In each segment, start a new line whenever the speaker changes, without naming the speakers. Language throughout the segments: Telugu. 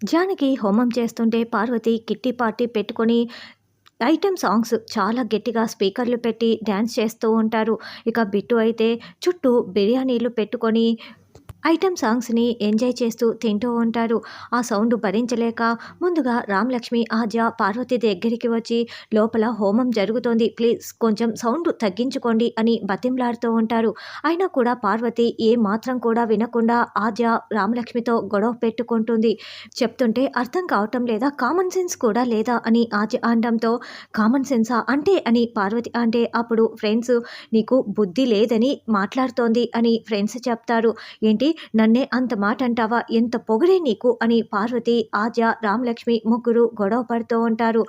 జానకి హోమం చేస్తుంటే పార్వతి కిట్టి పార్టీ పెట్టుకొని ఐటెం సాంగ్స్ చాలా గట్టిగా స్పీకర్లు పెట్టి డ్యాన్స్ చేస్తూ ఉంటారు. ఇక బిట్టు అయితే చుట్టూ బిర్యానీలు పెట్టుకొని ఐటెం సాంగ్స్ని ఎంజాయ్ చేస్తూ తింటూ ఉంటారు ఆ సౌండ్ భరించలేక ముందుగా రామలక్ష్మి ఆద్య పార్వతి దగ్గరికి వచ్చి లోపల హోమం జరుగుతోంది. ప్లీజ్ కొంచెం సౌండ్ తగ్గించుకోండి అని బతింలాడుతూ ఉంటారు అయినా కూడా పార్వతి ఏ మాత్రం కూడా వినకుండా ఆద్య రామలక్ష్మితో గొడవ పెట్టుకుంటుంది. చెప్తుంటే అర్థం కావటం లేదా కామన్ సెన్స్ కూడా లేదా అని ఆద్య అనడంతో కామన్ సెన్సా అంటే అని పార్వతి అంటే అప్పుడు ఫ్రెండ్స్ నీకు బుద్ధి లేదని మాట్లాడుతోంది అని ఫ్రెండ్స్ చెప్తారు. ఏంటి? నన్నే అంత మాట అంటావా ఎంత పొగడే నీకు? అని పార్వతి ఆద్య రామలక్ష్మి ముగ్గురు గొడవ పడుతూ ఉంటారు.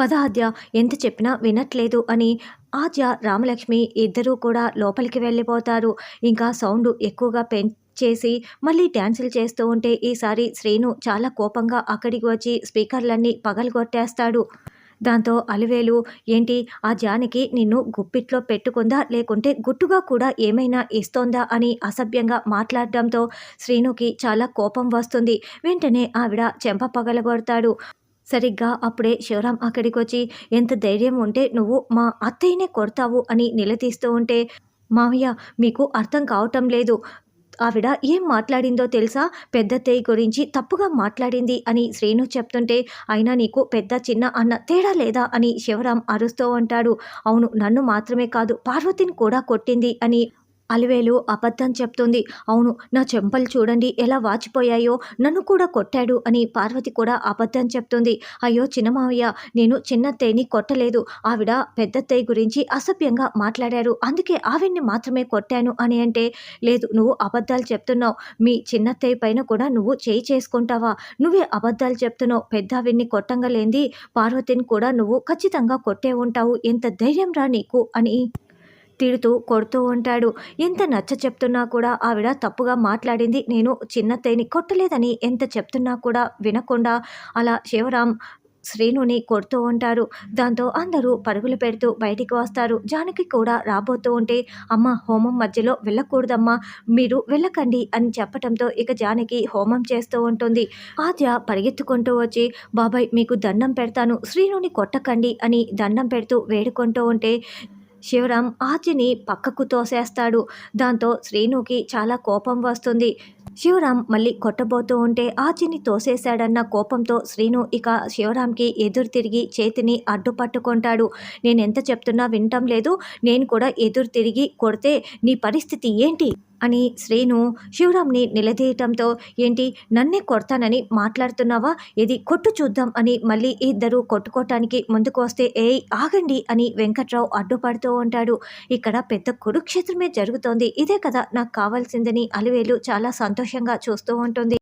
పద ఆద్య ఎంత చెప్పినా వినట్లేదు అని ఆద్య రామలక్ష్మి ఇద్దరూ కూడా లోపలికి వెళ్ళిపోతారు. ఇంకా సౌండ్ ఎక్కువగా పెం చేసి మళ్ళీ డ్యాన్సులు చేస్తూ ఉంటే ఈసారి శ్రీను చాలా కోపంగా అక్కడికి వచ్చి స్పీకర్లన్నీ పగలగొట్టేస్తాడు. దాంతో అలివేలు ఏంటి ఆ జానికి నిన్ను గుప్పిట్లో పెట్టుకుందా? లేకుంటే గుట్టుగా కూడా ఏమైనా ఇస్తోందా? అని అసభ్యంగా మాట్లాడడంతో శ్రీనుకి చాలా కోపం వస్తుంది. వెంటనే ఆవిడ చెంప పగలగొడతాడు. సరిగ్గా అప్పుడే శివరాం అక్కడికి వచ్చి ఎంత ధైర్యం ఉంటే నువ్వు మా అత్తయ్యనే కొడతావు అని నిలదీస్తూ ఉంటే మావయ్య మీకు అర్థం కావటం లేదు. ఆవిడ ఏం మాట్లాడిందో తెలుసా? పెద్దత్తయ్య గురించి తప్పుగా మాట్లాడింది అని శ్రీను చెప్తుంటే అయినా నీకు పెద్ద చిన్న అన్న తేడా లేదా అని శివరాం అరుస్తూ ఉంటాడు. అవును నన్ను మాత్రమే కాదు పార్వతిని కూడా కొట్టింది అని అలివేలు అబద్ధం చెప్తుంది. అవును నా చెంపలు చూడండి ఎలా వాచిపోయాయో. నన్ను కూడా కొట్టాడు అని పార్వతి కూడా అబద్ధం చెప్తుంది. అయ్యో చిన్నమావయ్య నేను చిన్నత్తయ్యని కొట్టలేదు. ఆవిడ పెద్దత్తయ్య గురించి అసభ్యంగా మాట్లాడారు. అందుకే ఆవిడ్ని మాత్రమే కొట్టాను అని అంటే లేదు నువ్వు అబద్ధాలు చెప్తున్నావు. మీ చిన్నత్తయ్య పైన కూడా నువ్వు చేయి చేసుకుంటావా? నువ్వే అబద్ధాలు చెప్తున్నావు. పెద్దావిడ్ని కొట్టంగలేంది. పార్వతిని కూడా నువ్వు ఖచ్చితంగా కొట్టే ఉంటావు. ఎంత ధైర్యం రా నీకు అని తిడుతూ కొడుతూ ఉంటాడు. ఎంత నచ్చ చెప్తున్నా కూడా ఆవిడ తప్పుగా మాట్లాడింది. నేను చిన్నత్తయ్యని కొట్టలేదని ఎంత చెప్తున్నా కూడా వినకుండా అలా శివరాం శ్రీనుని కొడుతూ ఉంటారు. దాంతో అందరూ పరుగులు పెడుతూ బయటికి వస్తారు. జానకి కూడా రాబోతూ ఉంటే అమ్మ హోమం మధ్యలో వెళ్ళకూడదమ్మా. మీరు వెళ్ళకండి అని చెప్పటంతో ఇక జానకి హోమం చేస్తూ ఉంటుంది. ఆద్య పరిగెత్తుకుంటూ వచ్చి బాబాయ్ మీకు దండం పెడతాను. శ్రీనుని కొట్టకండి అని దండం పెడుతూ వేడుకుంటూ ఉంటే శివరాం ఆర్చిని పక్కకు తోసేస్తాడు. దాంతో శ్రీనుకి చాలా కోపం వస్తుంది. శివరాం మళ్ళీ కొట్టబోతూ ఉంటే ఆర్చిని తోసేశాడన్న కోపంతో శ్రీను ఇక శివరాంకి ఎదురు తిరిగి చేతిని అడ్డుపట్టుకుంటాడు. నేను ఎంత చెప్తున్నా వినటం లేదు. నేను కూడా ఎదురు తిరిగి కొడితే నీ పరిస్థితి ఏంటి? అని శ్రీను శివరాంని నిలదీయటంతో ఏంటి నన్నే కొడతానని మాట్లాడుతున్నావా? ఇది కొట్టు చూద్దాం అని మళ్ళీ ఇద్దరు కొట్టుకోవటానికి ముందుకు వస్తే ఏయ్ ఆగండి అని వెంకట్రావు అడ్డుపడుతూ ఉంటాడు. ఇక్కడ పెద్ద కురుక్షేత్రమే జరుగుతోంది. ఇదే కదా నాకు కావాల్సిందని అలివేలు చాలా సంతోషంగా చూస్తూ ఉంటుంది.